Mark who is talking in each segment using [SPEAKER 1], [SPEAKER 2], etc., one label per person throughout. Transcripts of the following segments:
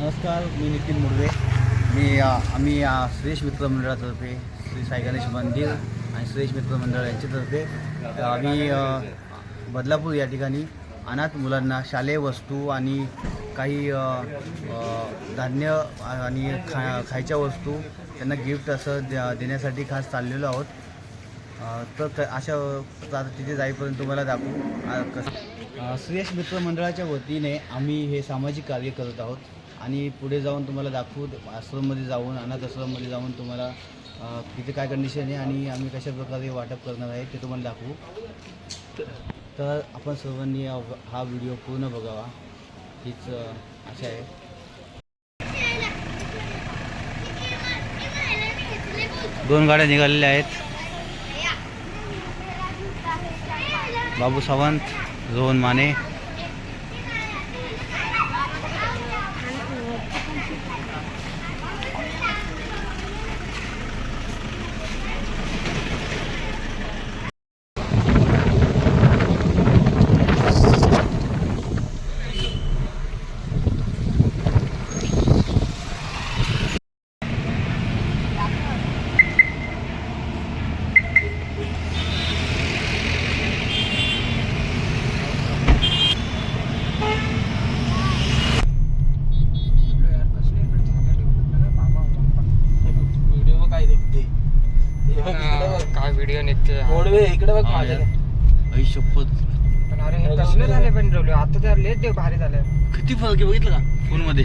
[SPEAKER 1] नमस्कार मी नितीन मुर्वे. मी आम्ही अ, श्रेष मित्र मंडळातर्फे श्री साई गणेश मंदिर आणि श्रेष मित्र मंडळ यांच्यातर्फे आम्ही बदलापूर या ठिकाणी अनाथ मुलांना शालेय वस्तू आणि काही धान्य आणि खा खायच्या वस्तू त्यांना गिफ्ट असं द्या- देण्यासाठी खास चाललेलो आहोत. तर अशा तिथे जाईपर्यंत तुम्हाला दाखवू कसं. अ, मित्र मंडळाच्या वतीने आम्ही हे सामाजिक कार्य करत आहोत. आणि पुढे जाऊन तुम्हाला दाखवू आश्रममध्ये जाऊन अनाथ आश्रममध्ये जाऊन तुम्हाला तिथे काय कंडिशन आहे आणि आम्ही कशा प्रकारे वाटप करणार आहे ते तुम्हाला दाखवू. तर आपण सर्वांनी हा- व्हिडिओ पूर्ण बघावा. हीच आशा आहे. दोन गाड्या निघालेल्या आहेत. बाबू सावंत रोहन माने
[SPEAKER 2] व्हिडिओ काय देखते
[SPEAKER 3] काय
[SPEAKER 2] गोडवे इकडे बघ माझ्या
[SPEAKER 1] आई शपथ.
[SPEAKER 3] पण अरे हे कसले झाले पण आता त्या लेट देव भारी झाले.
[SPEAKER 1] किती फरक आहे बघितलं का? फोनमध्ये.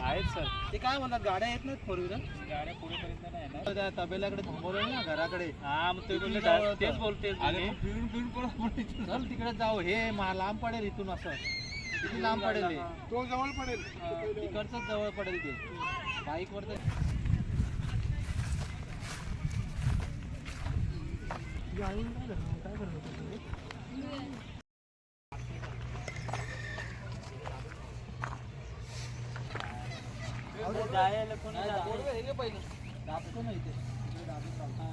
[SPEAKER 2] आहेत सर. ते काय म्हणतात गाड्या येत नाहीत फोर व्हीलर गाड्या पुढेपर्यंत नाही ना त्या तबेल्याकडे थांबवलं ना घराकडे. हा मग ते बोलले तेच बोलते फिरून फिरून चल तिकडे जाऊ. हे मा- लांब पडेल इथून असं. किती लांब पडेल?
[SPEAKER 4] तो? जवळ पडेल.
[SPEAKER 2] तिकडचंच जवळ पडेल ते. बाईकवर तर पहिले. दाबतो ना इथे. दाबून चालता.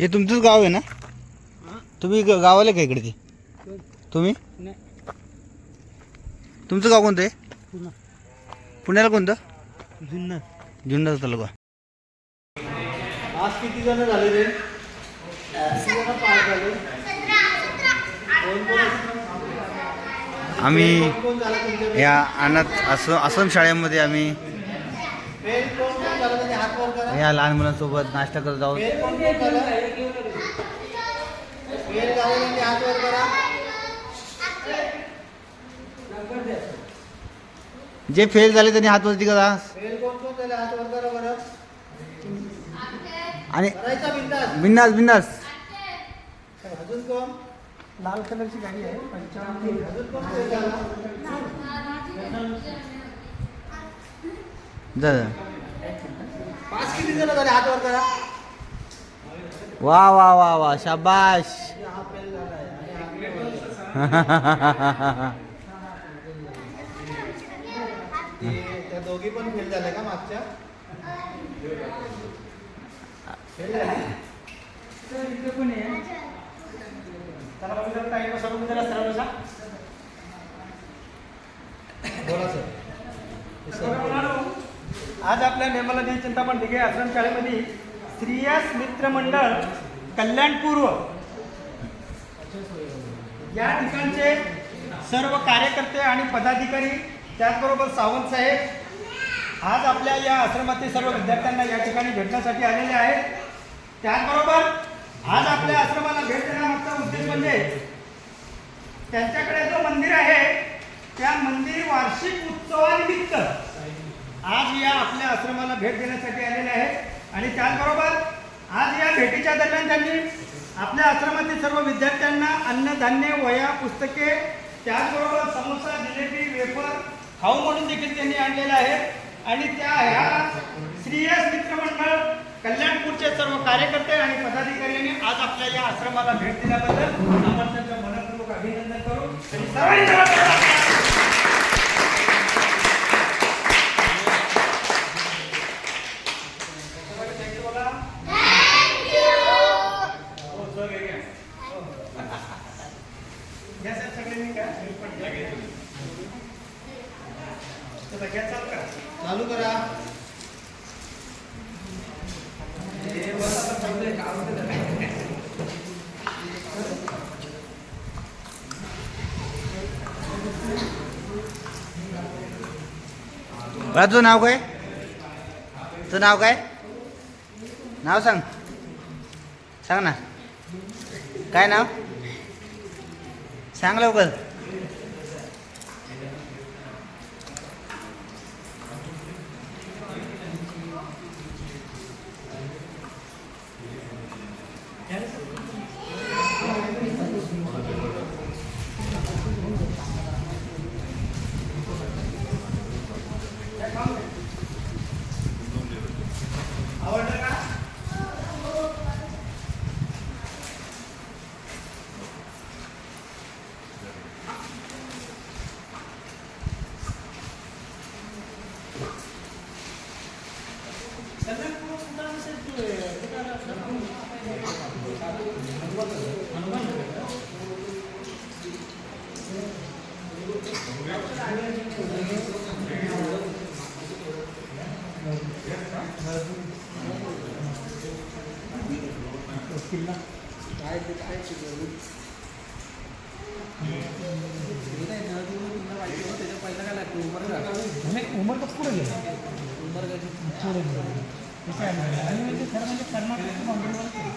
[SPEAKER 1] हे तुमचंच गाव आहे ना? तुम्ही ग- गावाला का इकडे ते? तुम्ही? तुमचं गाव कोणतं आहे? पुण्याला कोणतं?
[SPEAKER 2] जुन्नर.
[SPEAKER 1] तालुका.
[SPEAKER 2] आज किती जण झाले रे?
[SPEAKER 1] आम्ही या अनाथ आश्रम आश्रम शाळेमध्ये आम्ही या लहान मुलांसोबत नाश्ता करत आहोत.
[SPEAKER 2] करा.
[SPEAKER 1] जे फेल झाले त्यांनी हात वरती करा आणि
[SPEAKER 2] अजून कोण? लाल कलरची गाडी आहे. पंचावन्न अजून कोण फेल झाला
[SPEAKER 1] जा जा.
[SPEAKER 2] पाच किती जण झाले हात वर करा.
[SPEAKER 1] वा वा वा वा शाबाश.
[SPEAKER 2] त्या दोघी पण फेल झाल्या का मागच्या? फेल बोला सर.
[SPEAKER 4] आज आपल्या निर्मला देवी चिंतामण दिघे आश्रम शाळेमध्ये स्त्रियास मित्र मंडळ कल्याण पूर्व. या ठिकाणचे सर्व कार्यकर्ते आणि पदाधिकारी त्याचबरोबर सावंत साहेब आज आपल्या या आश्रमातील सर्व विद्यार्थ्यांना या ठिकाणी भेटण्यासाठी आलेले आहेत. त्याचबरोबर आज आपल्या आश्रमाला भेट देण्यामागचा उद्देश म्हणजे त्यांच्याकडे जो मंदिर आहे त्या मंदिर वार्षिक उत्सवानिमित्त आज या आपल्या आश्रमाला भेट देण्यासाठी आलेले आहेत. आणि त्याचबरोबर आज या भेटीच्या दरम्यान त्यांनी आपल्या आश्रमातील सर्व विद्यार्थ्यांना अन्नधान्य वया पुस्तके त्याचबरोबर समोसा जिलेबी वेफर खाऊ म्हणून देखील त्यांनी आणलेले आहेत. आणि त्या ह्या श्रीयस मित्रमंडळ कल्याणपूरचे सर्व कार्यकर्ते आणि पदाधिकाऱ्यांनी आज आपल्या या आश्रमाला भेट दिल्याबद्दल आपण त्यांचं मनपूर्वक अभिनंदन करू. आणि सर्वांनी जरा- घ्या साहेब सगळ्यांनी का? चला, घ्या, चालू करा.
[SPEAKER 2] चालू करा.
[SPEAKER 1] बाळा तुझं नाव काय? तुझं नाव काय? नाव सांग. सांग ना. काय नाव? सांग लवकर
[SPEAKER 4] आवडलं का उमर तर पुढे गेलं पुढे गेलं काय आणि म्हणजे खरं म्हणजे कर्नाटक बाउंड्रीवरच आहे.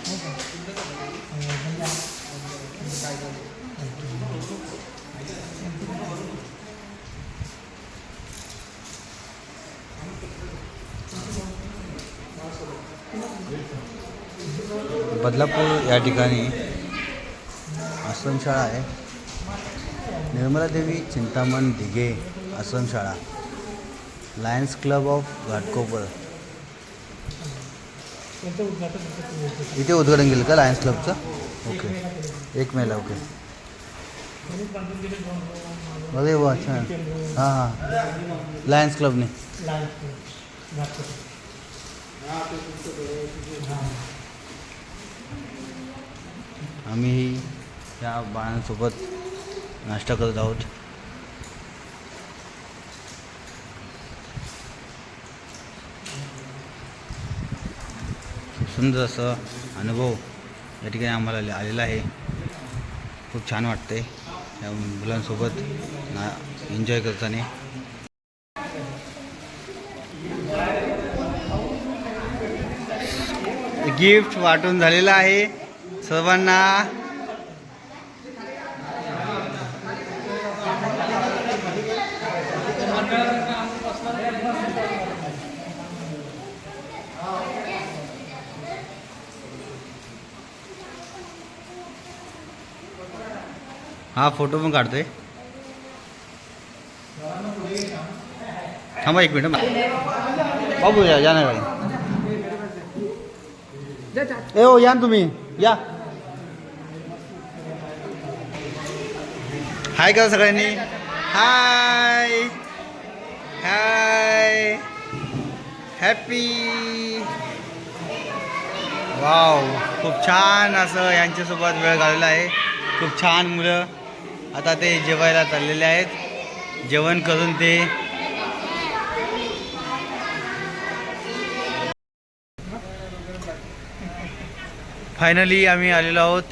[SPEAKER 4] हो का?
[SPEAKER 1] बदलापूर या ठिकाणी आश्रमशाळा आहे. निर्मला देवी चिंतामण दिघे आश्रमशाळा लायन्स क्लब ऑफ घाटकोपर. इथे उद्घाटन केलं का लायन्स क्लबचं ओके एक मेला ओके
[SPEAKER 4] त्यांनीच बांधून दिले दोन दोन
[SPEAKER 1] अरे वा छान हां हां. लायन्स क्लबने आम्ही या बाळांसोबत नाश्ता करत आहोत. सुंदर असं अनुभव या ठिकाणी आम्हाला आलेला आहे. खूप छान वाटते या मुलांसोबत ना एन्जॉय करताना. गिफ्ट वाटून झालेलं आहे. सर्वांना हा फोटो पण काढतोय. थांबा एक मिनिट बाबू या या ना ए हो या ना तुम्ही. या. हाय का सगळ्यांनी? हाय. हाय. हॅपी. वाव खूप छान असं यांच्यासोबत वेळ घालवला आहे. खूप छान मुलं. आता ते जेवायला चाललेले आहेत. जेवण करून ते फायनली आम्ही आलेलो आहोत.